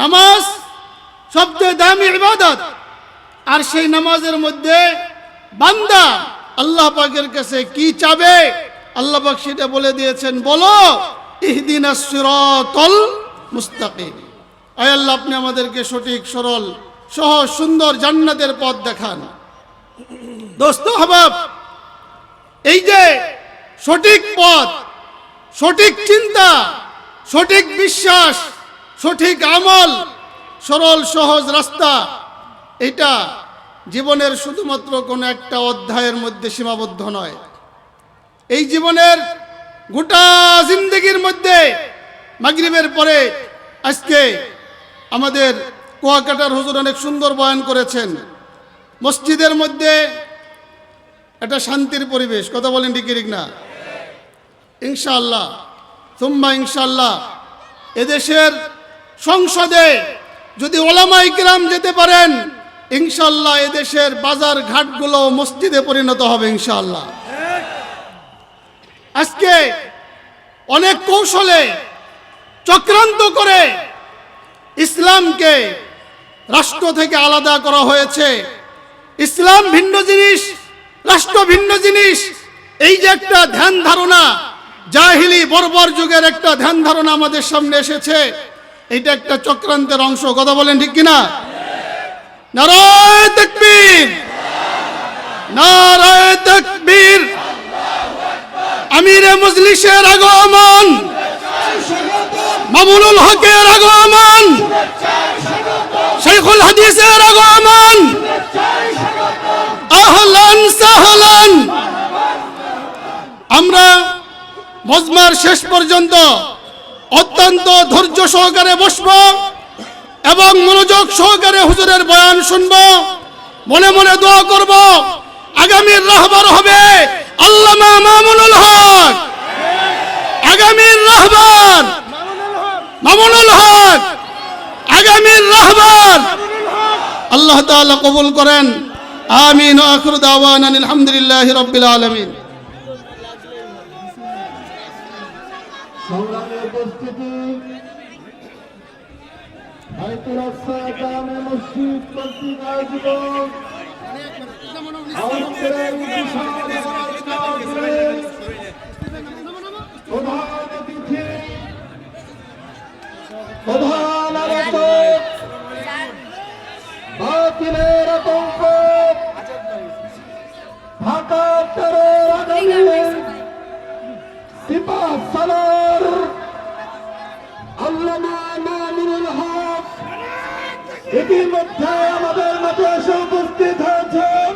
নামাজ সবচেয়ে দামি ইবাদত। আর সেই নামাজের মধ্যে বান্দা আল্লাহ পাকের কাছে কি চাবে? আল্লাহ পাক সেটা বলে দিয়েছেন, বলো, ইহদিনা সিরাতাল মুস্তাকিম। আয় আল্লাহ, আপনি আমাদেরকে সঠিক, সরল, সহজ, সুন্দর জান্নাতের পথ দেখান। দোস্ত হবাব এই যে সঠিক পথ, সঠিক চিন্তা, সঠিক বিশ্বাস সঠিক আমল, সরল, সহজ রাস্তা। এটা জীবনের শুধুমাত্র কোনো একটা অধ্যায়ের মধ্যে সীমাবদ্ধ নয়। এই জীবনের গোটা জিন্দগির মধ্যে মাগরিবের পরে আজকে আমাদের কুয়াকাটার হুজুর অনেক সুন্দর বয়ান করেছেন। মসজিদের মধ্যে একটা শান্তির পরিবেশ। কথা বলেন ঠিক না? ইনশাআল্লাহ তুম্বা ইনশাআল্লাহ, এদেশের সংসদে যদি ওলামা ইকরাম যেতে পারেন ইনশাল্লাহ এদেশের বাজার ঘাটগুলো মসজিদে পরিণত হবে ইনশাল্লাহ আজকে অনেক কৌশলে চক্রান্ত করে ইসলামকে রাষ্ট্র থেকে আলাদা করা হয়েছে। ইসলাম ভিন্ন জিনিস, রাষ্ট্র ভিন্ন জিনিস। এই যে একটা ধ্যান ধারণা, জাহিলি বর্বর যুগের একটা ধ্যান ধারণা আমাদের সামনে এসেছে। এটা একটা চক্রান্তের অংশ, কথা বলেন ঠিক কিনা? নারায় তকবীর! নারায় তকবীর! আমিরে মজলিসের আগমন! মামুনুল হকের আগমন! শেখুল হাদিসের আগমন! আহলান সাহলান! আমরা মজমার শেষ পর্যন্ত অত্যন্ত ধৈর্য সহকারে বসব এবং মনোযোগ সহকারে হুজুরের বয়ান শুনব। মনে মনে দোয়া করব। আগামীর রাহবার হবে আল্লামা মামুনুল হক। আগামীর রাহবার মামুনুল হক। আগামীর রাহবার আল্লাহ তাআলা কবুল করেন। আমিন আখিরু দাওয়ানা আলহামদুলিল্লাহি রাব্বিল আলামিন। সংগ্রামী উপস্থিতি মসজিদ কর্তৃক আয়োজিত। প্রধান অতিথি প্রধান আলোচক ঢাকা সিপা সালার ইতিমধ্যে আমাদের মাঝে এসে উপস্থিত হয়েছেন।